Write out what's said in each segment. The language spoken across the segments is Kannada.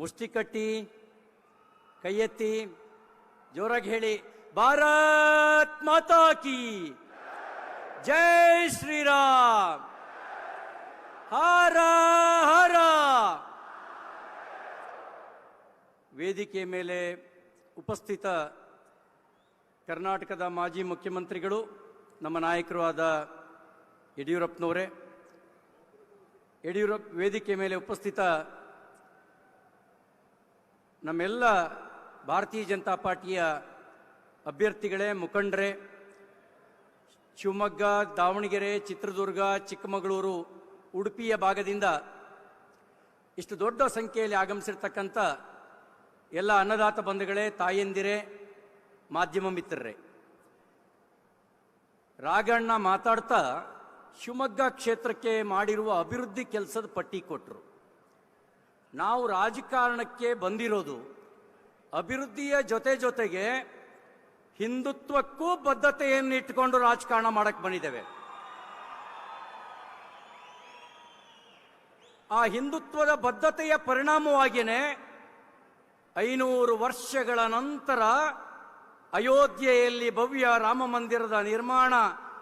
ಮುಷ್ಟಿ ಕಟ್ಟಿ ಎತ್ತಿ ಜೋರಾಗಿ ಹೇಳಿ, ಭಾರತ್ ಮಾತಾ ಕಿ ಜೈ ಶ್ರೀರಾಮ್. ಹರ ಹರ. ವೇದಿಕೆ ಮೇಲೆ ಉಪಸ್ಥಿತ ಕರ್ನಾಟಕದ ಮಾಜಿ ಮುಖ್ಯಮಂತ್ರಿಗಳು, ನಮ್ಮ ನಾಯಕರು ಆದ ಯಡಿಯೂರಪ್ಪನವರೇ. ಯಡಿಯೂರಪ್ಪ ವೇದಿಕೆ ಮೇಲೆ ಉಪಸ್ಥಿತ ನಮ್ಮೆಲ್ಲ ಭಾರತೀಯ ಜನತಾ ಪಾರ್ಟಿಯ ಅಭ್ಯರ್ಥಿಗಳೇ, ಮುಖಂಡರೇ, ಶಿವಮೊಗ್ಗ, ದಾವಣಗೆರೆ, ಚಿತ್ರದುರ್ಗ, ಚಿಕ್ಕಮಗಳೂರು, ಉಡುಪಿಯ ಭಾಗದಿಂದ ಇಷ್ಟು ದೊಡ್ಡ ಸಂಖ್ಯೆಯಲ್ಲಿ ಆಗಮಿಸಿರ್ತಕ್ಕಂಥ ಎಲ್ಲ ಅನ್ನದಾತ ಬಂಧುಗಳೇ, ತಾಯಂದಿರೇ, ಮಾಧ್ಯಮ ಮಿತ್ರರೇ. ರಾಘಣ್ಣ ಮಾತಾಡ್ತಾ ಶಿವಮೊಗ್ಗ ಕ್ಷೇತ್ರಕ್ಕೆ ಮಾಡಿರುವ ಅಭಿವೃದ್ಧಿ ಕೆಲಸದ ಪಟ್ಟಿ ಕೊಟ್ಟರು ನಾವು ರಾಜಕಾರಣಕ್ಕೆ ಬಂದಿರೋದು ಅಭಿವೃದ್ಧಿಯ ಜೊತೆ ಜೊತೆಗೆ ಹಿಂದುತ್ವಕ್ಕೂ ಬದ್ಧತೆಯನ್ನು ಇಟ್ಟುಕೊಂಡು ರಾಜಕಾರಣ ಮಾಡಕ್ಕೆ ಬಂದಿದ್ದೇವೆ. ಆ ಹಿಂದುತ್ವದ ಬದ್ಧತೆಯ ಪರಿಣಾಮವಾಗಿಯೇ ಐನೂರು ವರ್ಷಗಳ ನಂತರ ಅಯೋಧ್ಯೆಯಲ್ಲಿ ಭವ್ಯ ರಾಮ ಮಂದಿರದ ನಿರ್ಮಾಣ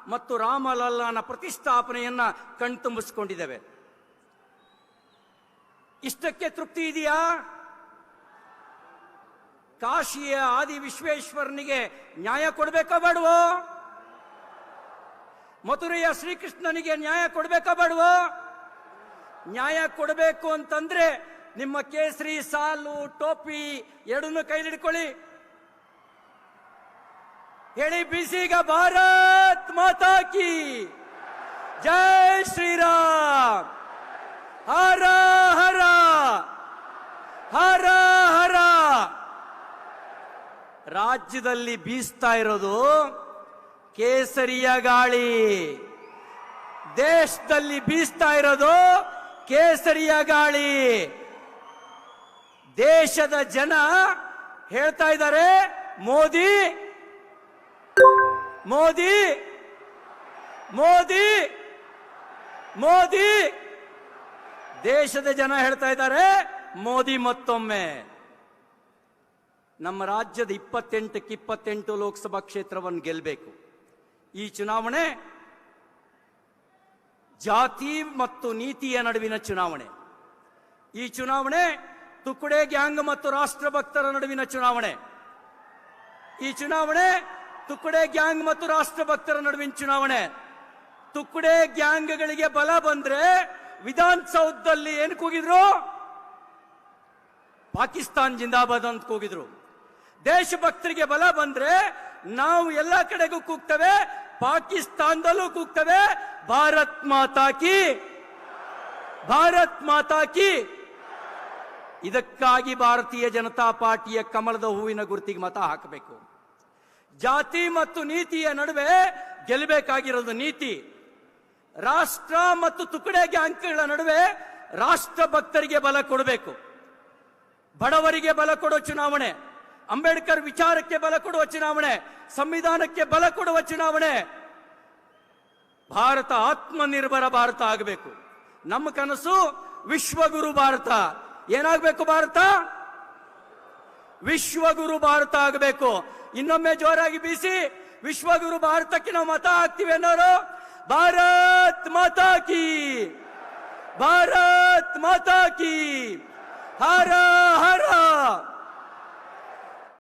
ಮತ್ತು ರಾಮಲಲ್ಲನ ಪ್ರತಿಷ್ಠಾಪನೆಯನ್ನ ಕಣ್ತುಂಬಿಸಿಕೊಂಡಿದ್ದೇವೆ. ಇಷ್ಟಕ್ಕೆ ತೃಪ್ತಿ ಇದೆಯಾ? ಕಾಶಿಯ ಆದಿ ವಿಶ್ವೇಶ್ವರನಿಗೆ ನ್ಯಾಯ ಕೊಡಬೇಕಾ ಬೇಡವೋ? ಮಥುರೆಯ ಶ್ರೀಕೃಷ್ಣನಿಗೆ ನ್ಯಾಯ ಕೊಡಬೇಕಾ ಬೇಡವೋ? ನ್ಯಾಯ ಕೊಡಬೇಕು ಅಂತಂದ್ರೆ ನಿಮ್ಮ ಕೇಸರಿ, ಸಾಲು, ಟೋಪಿ ಎರಡನ್ನೂ ಕೈಲಿಡ್ಕೊಳ್ಳಿ. ಹೇಳಿ, ಬಿಸಿಗ ಭಾರತ್ ಮಾತಾಕಿ ಜೈ ಶ್ರೀರಾಮ್. ಹರ ಹರ ಹರ. ರಾಜ್ಯದಲ್ಲಿ ಬೀಸ್ತಾ ಇರೋದು ಕೇಸರಿಯ ಗಾಳಿ. ದೇಶದಲ್ಲಿ ಬೀಸ್ತಾ ಇರೋದು ಕೇಸರಿಯ ಗಾಳಿ. ದೇಶದ ಜನ ಹೇಳ್ತಾ ಇದ್ದಾರೆ, ಮೋದಿ ಮೋದಿ ಮೋದಿ ಮೋದಿ. ದೇಶದ ಜನ ಹೇಳ್ತಾ ಇದ್ದಾರೆ ಮೋದಿ ಮತ್ತೊಮ್ಮೆ. ನಮ್ಮ ರಾಜ್ಯದ ಇಪ್ಪತ್ತೆಂಟಕ್ಕೆ ಇಪ್ಪತ್ತೆಂಟು ಲೋಕಸಭಾ ಕ್ಷೇತ್ರವನ್ನು ಗೆಲ್ಲಬೇಕು ಈ ಚುನಾವಣೆ ಜಾತಿ ಮತ್ತು ನೀತಿಯ ನಡುವಿನ ಚುನಾವಣೆ. ಈ ಚುನಾವಣೆ ತುಕುಡೆ ಗ್ಯಾಂಗ್ ಮತ್ತು ರಾಷ್ಟ್ರಭಕ್ತರ ನಡುವಿನ ಚುನಾವಣೆ. ಈ ಚುನಾವಣೆ ತುಕುಡೆ ಗ್ಯಾಂಗ್ ಮತ್ತು ರಾಷ್ಟ್ರಭಕ್ತರ ನಡುವಿನ ಚುನಾವಣೆ. ತುಕುಡೆ ಗ್ಯಾಂಗ್ಗಳಿಗೆ ಬಲ ಬಂದ್ರೆ ವಿಧಾನಸೌಧದಲ್ಲಿ ಏನು ಕೂಗಿದ್ರು? ಪಾಕಿಸ್ತಾನ್ ಜಿಂದಾಬಾದ್ ಅಂತ ಕೂಗಿದ್ರು. ದೇಶಭಕ್ತರಿಗೆ ಬಲ ಬಂದ್ರೆ ನಾವು ಎಲ್ಲ ಕಡೆಗೂ ಕೂಗ್ತೇವೆ, ಪಾಕಿಸ್ತಾನದಲ್ಲೂ ಕೂಗ್ತವೆ. ಭಾರತ್ ಮಾತಾ ಕಿ! ಭಾರತ್ ಮಾತಾ ಕಿ! ಇದಕ್ಕಾಗಿ ಭಾರತೀಯ ಜನತಾ ಪಾರ್ಟಿಯ ಕಮಲದ ಹೂವಿನ ಗುರುತಿಗೆ ಮತ ಹಾಕಬೇಕು. ಜಾತಿ ಮತ್ತು ನೀತಿಯ ನಡುವೆ ಗೆಲ್ಲಬೇಕಾಗಿರೋದು ನೀತಿ. ರಾಷ್ಟ್ರ ಮತ್ತು ತುಕಡೆ ಗ್ಯಾಂಕ್ಗಳ ನಡುವೆ ರಾಷ್ಟ್ರ ಭಕ್ತರಿಗೆ ಬಲ ಕೊಡಬೇಕು. ಬಡವರಿಗೆ ಬಲ ಕೊಡೋ ಚುನಾವಣೆ, ಅಂಬೇಡ್ಕರ್ ವಿಚಾರಕ್ಕೆ ಬಲ ಕೊಡುವ ಚುನಾವಣೆ, ಸಂವಿಧಾನಕ್ಕೆ ಬಲ ಕೊಡುವ ಚುನಾವಣೆ. ಭಾರತ ಆತ್ಮನಿರ್ಭರ ಭಾರತ ಆಗಬೇಕು. ನಮ್ಮ ಕನಸು ವಿಶ್ವಗುರು ಭಾರತ. ಏನಾಗಬೇಕು ಭಾರತ? ವಿಶ್ವಗುರು ಭಾರತ ಆಗಬೇಕು. ಇನ್ನೊಮ್ಮೆ ಜೋರಾಗಿ ಬೀಸಿ, ವಿಶ್ವಗುರು ಭಾರತಕ್ಕೆ ನಾವು ಮತ ಹಾಕ್ತಿವಿ ಅನ್ನೋರು, ಭಾರತ್ ಮಾತಾ ಕಿ, ಭಾರತ್ ಕಿ. Hara hara.